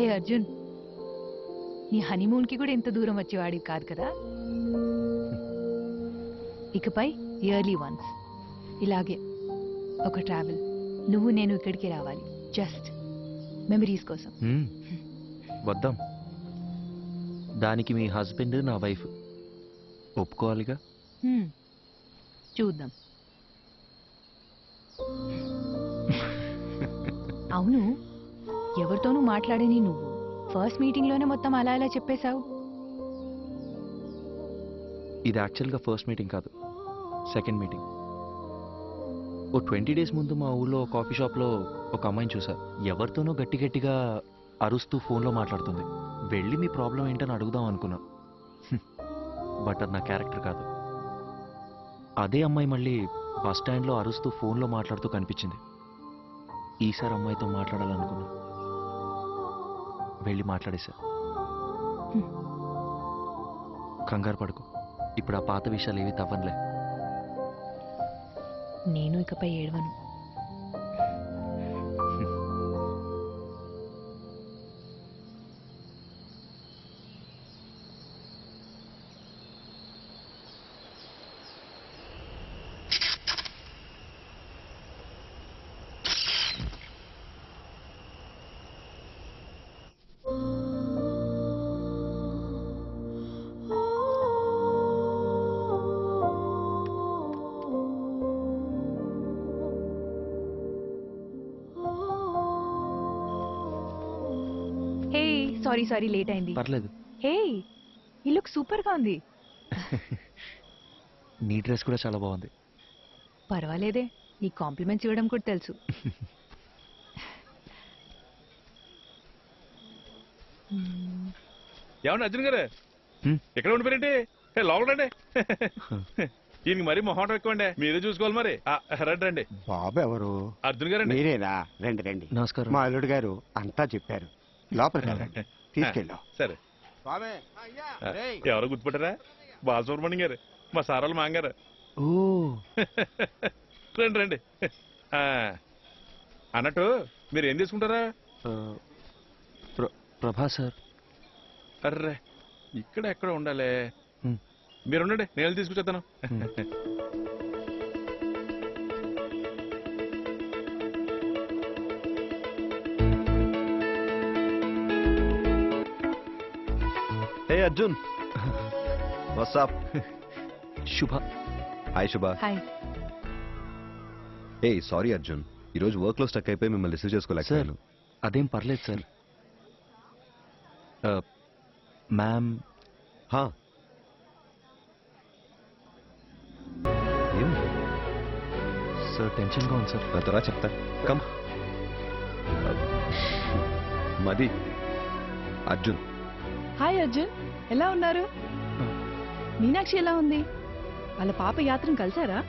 హే అర్జున్ నీ హనీమూన్కి కూడా ఇంత దూరం వచ్చేవాడివి కాదు కదా? ఇకపై ఇయర్లీ వన్స్. ఇలాగే ఒక ట్రావెల్. నువ్వు నేను ఇక్కడికి రావాలి. జస్ట్ మెమరీస్ కోసం. వద్దాం. దానికి మీ హస్బెండ్ నా వైఫ్ ఒప్పుకోవాలిగా. చూద్దాం. అవును. ఎవరితోనూ మాట్లాడని నువ్వు. ఫస్ట్ మీటింగ్లోనే మొత్తం అలా ఇలా చెప్పేశావు. ఇది యాక్చువల్గా ఫస్ట్ మీటింగ్ కాదు. Second meeting. ఓ ట్వంటీ డేస్ ముందు మా ఊళ్ళో కాఫీ షాప్లో ఒక అమ్మాయిని చూసా. ఎవరితోనో గట్టి గట్టిగా అరుస్తూ ఫోన్లో మాట్లాడుతుంది. వెళ్ళి మీ ప్రాబ్లం ఏంటని అడుగుదాం అనుకున్నా. బట్ అది నా క్యారెక్టర్ కాదు. అదే అమ్మాయి మళ్ళీ బస్ స్టాండ్లో అరుస్తూ ఫోన్లో మాట్లాడుతూ కనిపించింది. ఈసారి అమ్మాయితో మాట్లాడాలనుకున్నా. వెళ్ళి మాట్లాడేశా హ్మ్. కంగారు పడుకో. ఇప్పుడు ఆ పాత విషయాలు ఏవి తవ్వనులే నేను ఇకపై ఏడవను. హే సారీ సారీ లేట్ అయింది. పర్లేదు. హే ఈ లుక్ సూపర్గా ఉంది. నీ డ్రెస్ కూడా చాలా బాగుంది. పర్వాలేదే నీ కాంప్లిమెంట్స్ ఇవ్వడం కూడా తెలుసు. ఏమన్నా అర్జున్ గారు. ఎక్కడ ఉండిపోయారండి ఏ, లోపల రండి. ఈయనకి మరీ మొహం ఎక్కువండి. మీరే చూసుకోవాలి మరి. రండి రండి. బాబు ఎవరు? అర్జున్ గారండి. మీరేనా? రండి రండి. నమస్కారం. మా అల్లుడు గారు అంతా చెప్పారు. లోపలికి తీసుకెళ్ళాం. సరే. ఎవరో గుర్తుపట్టారా? బాలసుబ్రహ్మణ్యం గారు. మా సారాలు మాంగారు. ఓ. రండి రండి. ఆ, అన్నట్టు మీరు ఏం తీసుకుంటారా? ఆ, ప్ర- ప్రభా సార్. అర్రే ఇక్కడ ఎక్కడ ఉండాలి. మీరు ఉండండి నేను వెళ్ళి తీసుకొచ్చేస్తాను hey Arjun WhatsApp Shubha hi Shubha hi hey sorry Arjun ఈరోజు వర్క్లో స్టక్ అయిపోయి మిమ్మల్ని రిసీవ్ చేసుకోలేకపోయాను. అదేం పర్లేదు సార్ మ్యామ్ హా ఏం సార్ టెన్షన్గా ఉంది సార్ రా చెప్తా. కమ్ మది అర్జున్ హాయ్ అర్జున్ ఎలా ఉన్నారు? మీనాక్షి ఎలా ఉంది? వాళ్ళ పాప యాత్రను కలిసారా.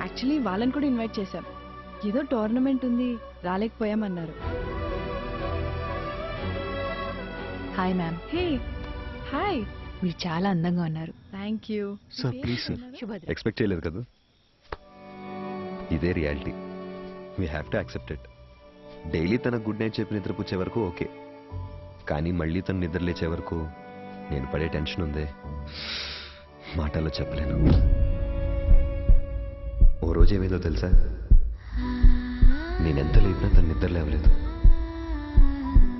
యాక్చువల్లీ వాళ్ళని కూడా ఇన్వైట్ చేశాం. ఏదో టోర్నమెంట్ ఉంది రాలేకపోయామన్నారు. Hi ma'am. Hey hi. మీరు చాలా అందంగా ఉన్నారు. Thank you. Sir please sir. Subhadra. Expect చేయలేదు కదా? ఇదే reality. We have to accept it. Daily తన గుడ్ నైట్ చెప్పి నిద్రపుచ్చే వరకు ఓకే. కానీ మళ్ళీ తను నిద్రలేచే వరకు నేను పడే టెన్షన్ ఉంది. మాటల్లో చెప్పలేను. ఓ రోజు ఏమైందో తెలుసా? నేనెంత లేపినా తను నిద్ర లేవలేదు.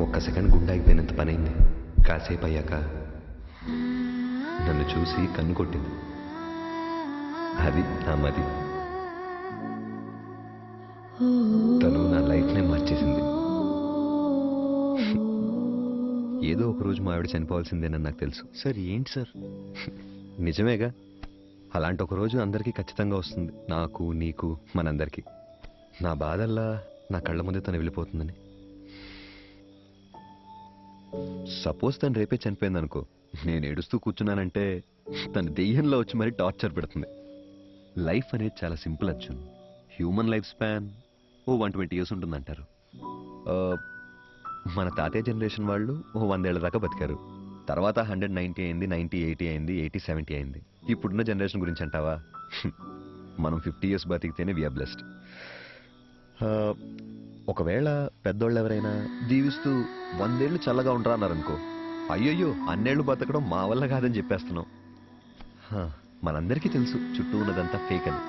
ఒక్క సెకండ్ గుండె ఆగిపోయినంత పనైంది. కాసేపు అయ్యాక నన్ను చూసి కన్ను కొట్టింది. అది నా మది. ఏదో ఒక రోజు మా ఆవిడ చనిపోవాల్సిందేనని నాకు తెలుసు. సార్ ఏంటి సార్? నిజమేగా. అలాంటి ఒక రోజు అందరికీ ఖచ్చితంగా వస్తుంది. నాకు నీకు మనందరికీ. నా బాధల్లా నా కళ్ళ ముందే తను వెళ్ళిపోతుందని. సపోజ్ తను రేపే చనిపోయింది అనుకో నేను ఏడుస్తూ కూర్చున్నానంటే తన దెయ్యంలో వచ్చి మరీ టార్చర్ పెడుతుంది. లైఫ్ అనేది చాలా simple Arjun. Human life span ఓ వన్ ట్వంటీ ఇయర్స్ ఉంటుందంటారు. మన తాతయ్య జనరేషన్ వాళ్ళు ఓ వందేళ్ళ దాకా బతికారు. తర్వాత హండ్రెడ్ నైంటీ అయింది నైంటీ ఎయిటీ అయింది ఎయిటీ సెవెంటీ అయింది. ఇప్పుడున్న జనరేషన్ గురించి అంటావా? మనం ఫిఫ్టీ ఇయర్స్ బతికితేనే వీఆర్ బ్లెస్డ్. ఒకవేళ పెద్దోళ్ళు ఎవరైనా దీవిస్తూ వందేళ్ళు చల్లగా ఉండరా అన్నారనుకో అయ్యయ్యో అన్నేళ్ళు బతకడం మా వల్ల కాదని చెప్పేస్తున్నాం. మనందరికీ తెలుసు చుట్టూ ఉన్నదంతా ఫేక్ అని.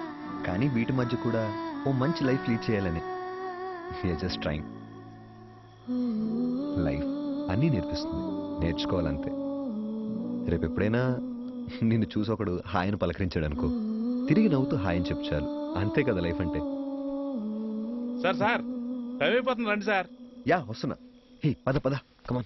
కానీ వీటి మధ్య కూడా ఓ మంచి లైఫ్ లీడ్ చేయాలని. జస్ట్ ట్రైంగ్ లైఫ్ అన్నీ నేర్పిస్తుంది. నేర్చుకోవాలంతే. రేపు ఎప్పుడైనా నిన్ను చూసి ఒకడు హాయని పలకరించాడు అనుకో తిరిగి నవ్వుతూ హాయని చెప్పు చాలు. అంతే కదా లైఫ్ అంటే. సార్ సార్ టైం అయిపోతుంది రండి సార్. యా వస్తున్నా. హే పద పద కమాన్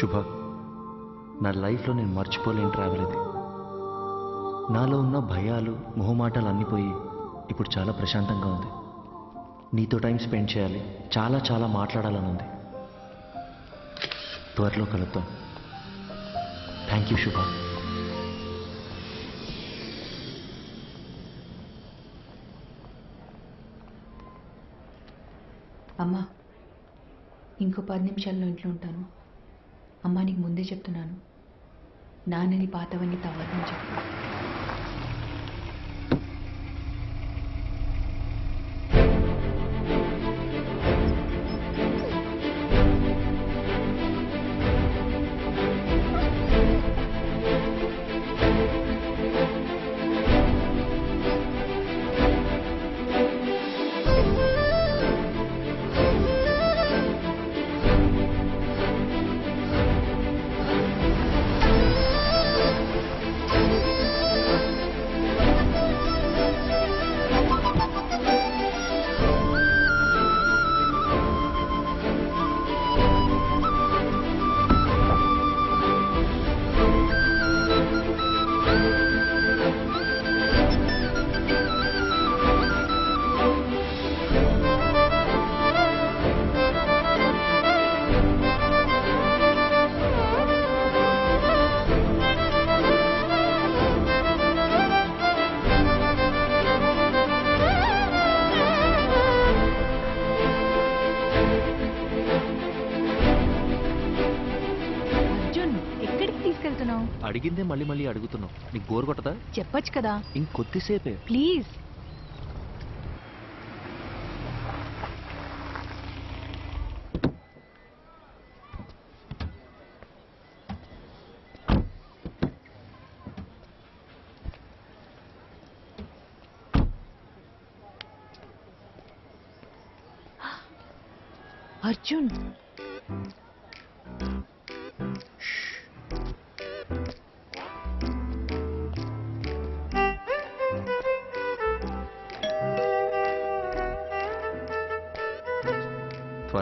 శుభ. నా లైఫ్లో నేను మర్చిపోలేని ట్రావెల్ ఇది. నాలో ఉన్న భయాలు మొహమాటాలు అన్నీ పోయి ఇప్పుడు చాలా ప్రశాంతంగా ఉంది. నీతో టైం స్పెండ్ చేయాలి. చాలా చాలా మాట్లాడాలని ఉంది. త్వరలో కలుద్దాం. థ్యాంక్ యూ శుభ. అమ్మా ఇంకో పది నిమిషాల్లో ఇంట్లో ఉంటాను. అమ్మా నీకు ముందే చెప్తున్నాను. నాన్నని పాతవన్నీ తవ్వద్దని చెప్పు. అడిగిందే మళ్ళీ మళ్ళీ అడుగుతున్నావు. నీకు బోర్ కొట్టదా? చెప్పొచ్చు కదా. ఇంకొద్దిసేపే. ప్లీజ్. అర్జున్.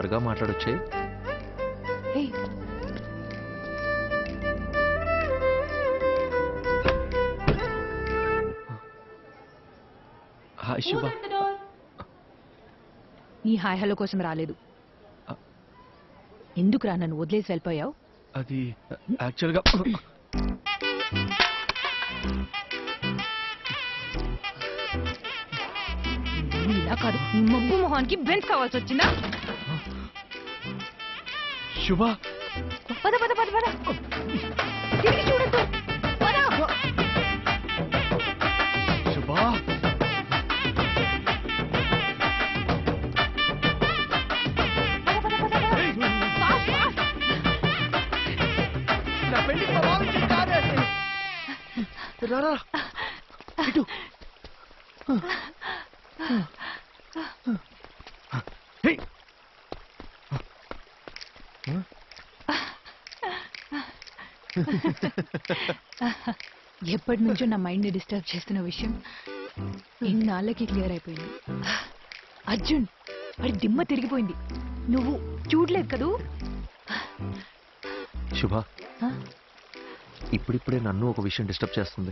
త్వరగా మాట్లాడొచ్చే? హే హాయ్ శుభ. నీ హాయ్ హలో కోసం రాలేదు. ఎందుకురా నన్ను వదిలేసి వెళ్ళిపోయావు? అది యాక్చువల్గా ఇలా కాదు మబ్బు మొహానికి బెంచ్ కావాల్సి వచ్చిందా? శుభ. పద పద పద పద. తిరిగి చూడద్దు. పద. శుభ. ఇటు. ఎప్పటి నుంచో నా మైండ్ని డిస్టర్బ్ చేస్తున్న విషయం ఇన్నాళ్ళకి క్లియర్ అయిపోయింది. అర్జున్ వాడి దిమ్మ తిరిగిపోయింది. నువ్వు చూడలేదు కదూ? శుభ? ఇప్పుడిప్పుడే నన్ను ఒక విషయం డిస్టర్బ్ చేస్తుంది.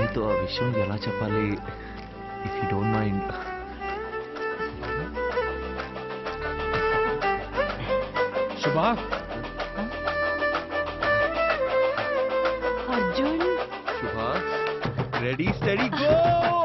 నీతో ఆ విషయం ఎలా చెప్పాలి? If you don't mind Shubha ready study go